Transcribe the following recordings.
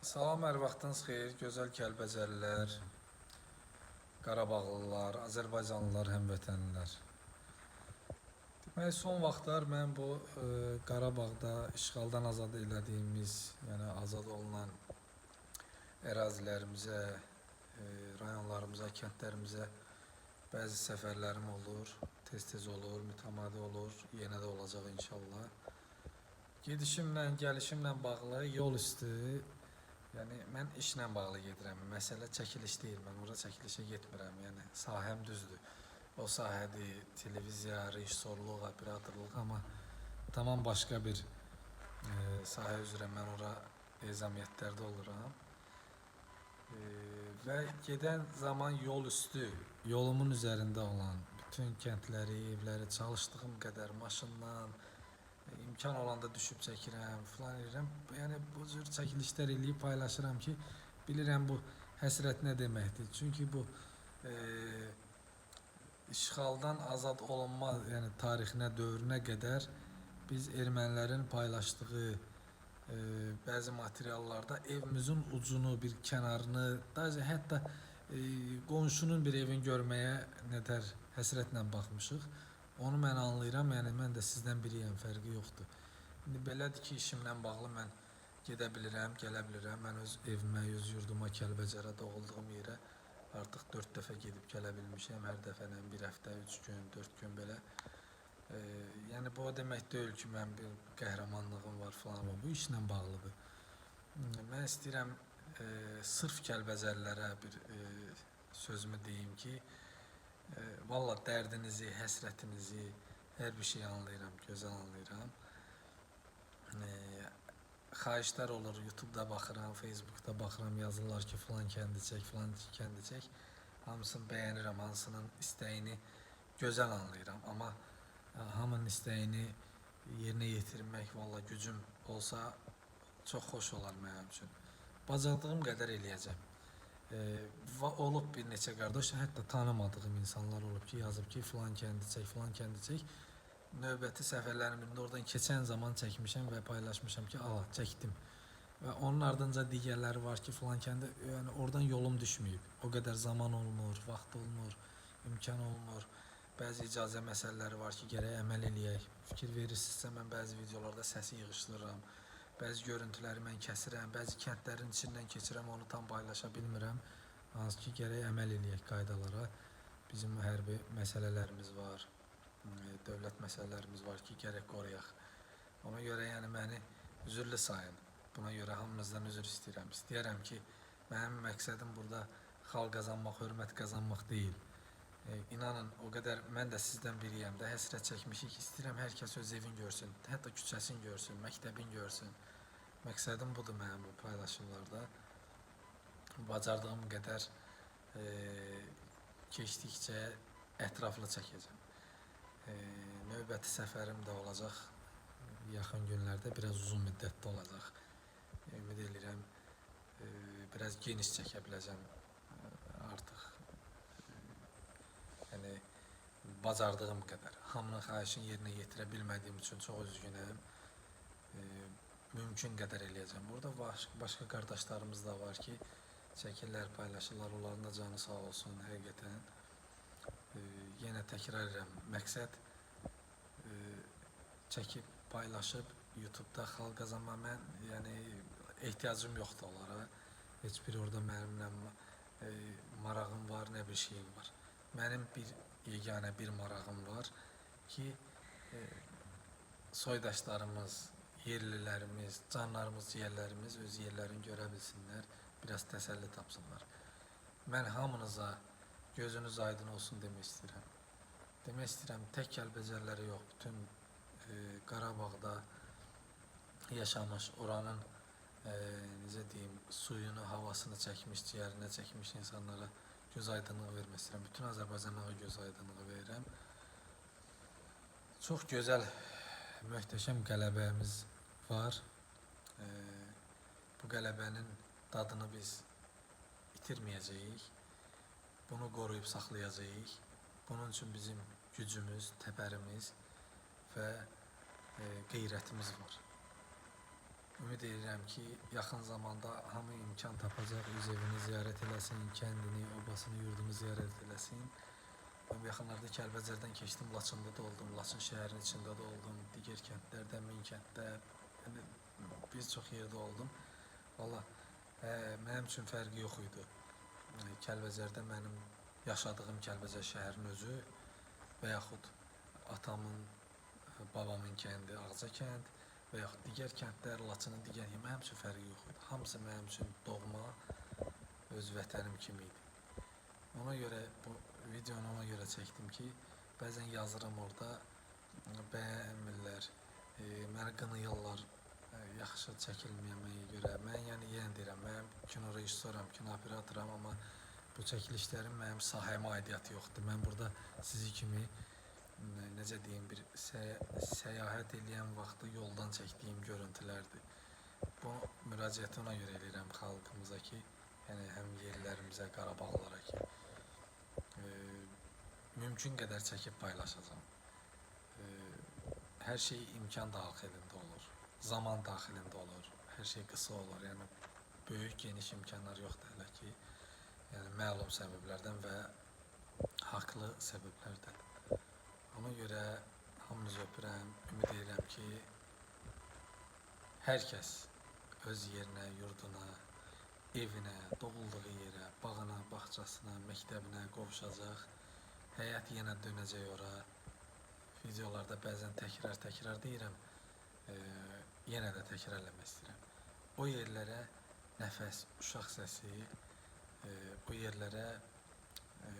Salam, hər vaxtınız xeyir, gözəl Kəlbəcərlilər, Qarabağlılar, Azərbaycanlılar, həmvətənlilər. Demək, son vaxtlar mən bu e, Qarabağda işğaldan azad elədiyimiz, yəni azad olunan ərazilərimizə, e, rayonlarımıza, kəndlərimizə bəzi səfərlərim olur, tez-tez olur, mütəmadi olur, yenə də olacaq inşallah. Gedişimlə, gəlişimlə bağlı yol üstü Yəni mən işlə bağlı gedirəm. Məsələ çəkiliş deyil. Mən ora çəkilişə getmirəm. Yəni sahəm düzdür. O sahədir, televiziya, rejissorluq, operatorluq, amma tamam başqa bir e, sahə üzrə mən ora ezamiyyətlərdə oluram. E, və gedən zaman yol üstü, yolumun üzərində olan bütün kəndləri, evləri çalışdığım qədər maşınla, imkan olanda düşüb çəkirəm, falan edirəm. Yəni bu cür çəkilişlər eləyib paylaşıram ki, bilirəm bu həsrət nə deməkdir. Çünki bu e, işğaldan azad olunma, yəni tarixinə, dövrünə qədər biz ermənilərin paylaşdığı e, bəzi materiallarda evimizin ucunu, bir kənarını, daha hətta e, qonşunun bir evini görməyə nətər həsrətlə baxmışıq. Onu mən anlayıram, yəni mən də sizdən biriyəm, fərqi yoxdur. İndi belədir ki, işimlə bağlı mən gedə bilirəm, gələ bilirəm. Mən öz evimə, öz yurduma, Kəlbəcərə doğulduğum yerə artıq 4 dəfə gedib gələ bilmişəm. Hər dəfə bir həftə, 3 gün, 4 gün belə. E, yəni bu o demək deyil ki, mən bir qəhrəmanlığım var falan, amma bu işlə bağlıdır. Mən istəyirəm e, sırf Kəlbəcərlərə bir e, sözümü deyim ki, e, valla dərdinizi, həsrətinizi, hər bir şey anlayıram, gözəl anlayıram. E, olur, YouTube-da baxıram, Facebook-da baxıram, yazırlar ki, falan kəndi çək, falan kəndi çək. Hamısını bəyənirəm, hamısının istəyini gözəl anlayıram, amma e, hamının istəyini yerinə yetirmək valla gücüm olsa çox xoş olar mənim üçün. Bacardığım qədər eləyəcəm. E, va- olub bir neçə qardaş, hətta tanımadığım insanlar olub ki, yazıb ki, filan kəndi çək, filan kəndi çək. Növbəti səfərlərin oradan keçən zaman çəkmişəm və paylaşmışam ki, ala çəkdim. Və onun ardınca digərləri var ki, filan kəndə, yəni oradan yolum düşməyib. O qədər zaman olmur, vaxt olmur, imkan olmur. Bəzi icazə məsələləri var ki, gərək əməl eləyək. Fikir verirsinizsə mən bəzi videolarda səsi yığışdırıram. Bəzi görüntüləri mən kəsirəm, bəzi kəndlərin içindən keçirəm, onu tam paylaşa bilmirəm. Hansı ki, gərək əməl eləyək qaydalara. Bizim hərbi məsələlərimiz var, e, dövlət məsələlərimiz var ki, gərək qoruyaq. Ona görə yəni məni üzürlü sayın. Buna görə hamınızdan üzr istəyirəm. İstəyirəm ki, mənim məqsədim burada xalq qazanmaq, hörmət qazanmaq deyil. E, inanın o qədər mən də sizdən biriyəm də həsrət çəkmişik. İstəyirəm hər kəs öz evini görsün, hətta küçəsini görsün, məktəbini görsün. Məqsədim budur mənim bu paylaşımlarda. Bacardığım qədər e, keçdikcə ətraflı çəkəcəm. E, növbəti səfərim də olacaq yaxın günlərdə, biraz uzun müddətli olacaq. Ümid edirəm e, biraz geniş çəkə biləcəm e, artıq. Yəni bacardığım qədər. Hamının xahişini yerinə yetirə bilmədiyim üçün çox mümkün qədər eləyəcəm. Burada baş, başqa qardaşlarımız da var ki, çəkirlər, paylaşırlar. Onların da canı sağ olsun həqiqətən. E, yenə təkrar edirəm. Məqsəd e, çəkib, paylaşıb YouTube-da xalq qazanma mən, yəni ehtiyacım yoxdur onlara. Heç bir orada mənimlə marağım var, nə bir şeyim var. Mənim bir yeganə bir marağım var ki, e, soydaşlarımız, yerlilərimiz, canlarımız, ciyərlərimiz öz yerlərini görə bilsinlər, biraz təsəlli tapsınlar. Mən hamınıza gözünüz aydın olsun demək istəyirəm. Demək istəyirəm, tək Kəlbəcərləri yox, bütün e, Qarabağda yaşamış, oranın e, necə deyim, suyunu, havasını çəkmiş, ciyərinə çəkmiş insanlara göz aydınlığı vermək istəyirəm. Bütün Azərbaycanlığa göz aydınlığı verirəm. Çox gözəl, möhtəşəm qələbəmiz var. E, bu qələbənin dadını biz itirməyəcəyik. Bunu qoruyub saxlayacağıq. Bunun üçün bizim gücümüz, təbərimiz və e, qeyrətimiz var. Ümid edirəm ki, yaxın zamanda hamı imkan tapacaq, öz evini ziyarət eləsin, kəndini, obasını, yurdunu ziyarət eləsin. Mən yaxınlarda Kəlbəcərdən keçdim, Laçında da oldum, Laçın şəhərinin içində də oldum, digər kəndlərdə, Minkənddə, yəni bir çox yerdə oldum. Valla e, mənim üçün fərqi yox idi. Kəlbəcərdə mənim yaşadığım Kəlbəcər şəhərinin özü və yaxud atamın, babamın kəndi Ağca kənd və yaxud digər kəndlər, Laçının digər yeri mənim üçün fərqi yox idi. Hamısı mənim üçün doğma, öz vətənim kimi. Ona görə bu videonu ona görə çəkdim ki, bəzən yazıram orada bəyənmirlər, e, məni qınayırlar e, yaxşı çəkilməyəməyə görə. Mən yəni yenə deyirəm, mən kino rejissoram, kino operatoram, amma bu çəkilişlərin mənim sahəmə aidiyyatı yoxdur. Mən burada sizi kimi necə deyim bir səy səyahət eləyən vaxtı yoldan çəkdiyim görüntülərdir. Bu müraciəti ona görə eləyirəm xalqımıza ki, yəni həm yerlərimizə, Qarabağlara ki, e, mümkün qədər çəkib paylaşacağam. E, hər şey imkan daxilində olur, zaman daxilində olur, hər şey qısa olur. Yəni böyük geniş imkanlar yoxdur hələ ki. Yəni məlum səbəblərdən və haqlı səbəblərdən. Ona görə hamınızı öpürəm, ümid edirəm ki, hər kəs öz yerinə, yurduna, evinə, doğulduğu yerə, bağına, bağçasına, məktəbinə qovuşacaq. Həyat yenə dönəcək ora. Videolarda bəzən təkrar-təkrar deyirəm. E, yenə də təkrarlamaq istəyirəm. O yerlərə nəfəs, uşaq səsi, e, o yerlərə e,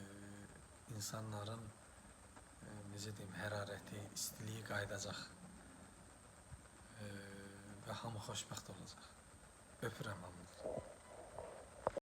insanların e, necə deyim, hərarəti, istiliyi qayıdacaq. Və hamı xoşbəxt olacaq. Öpürəm hamını.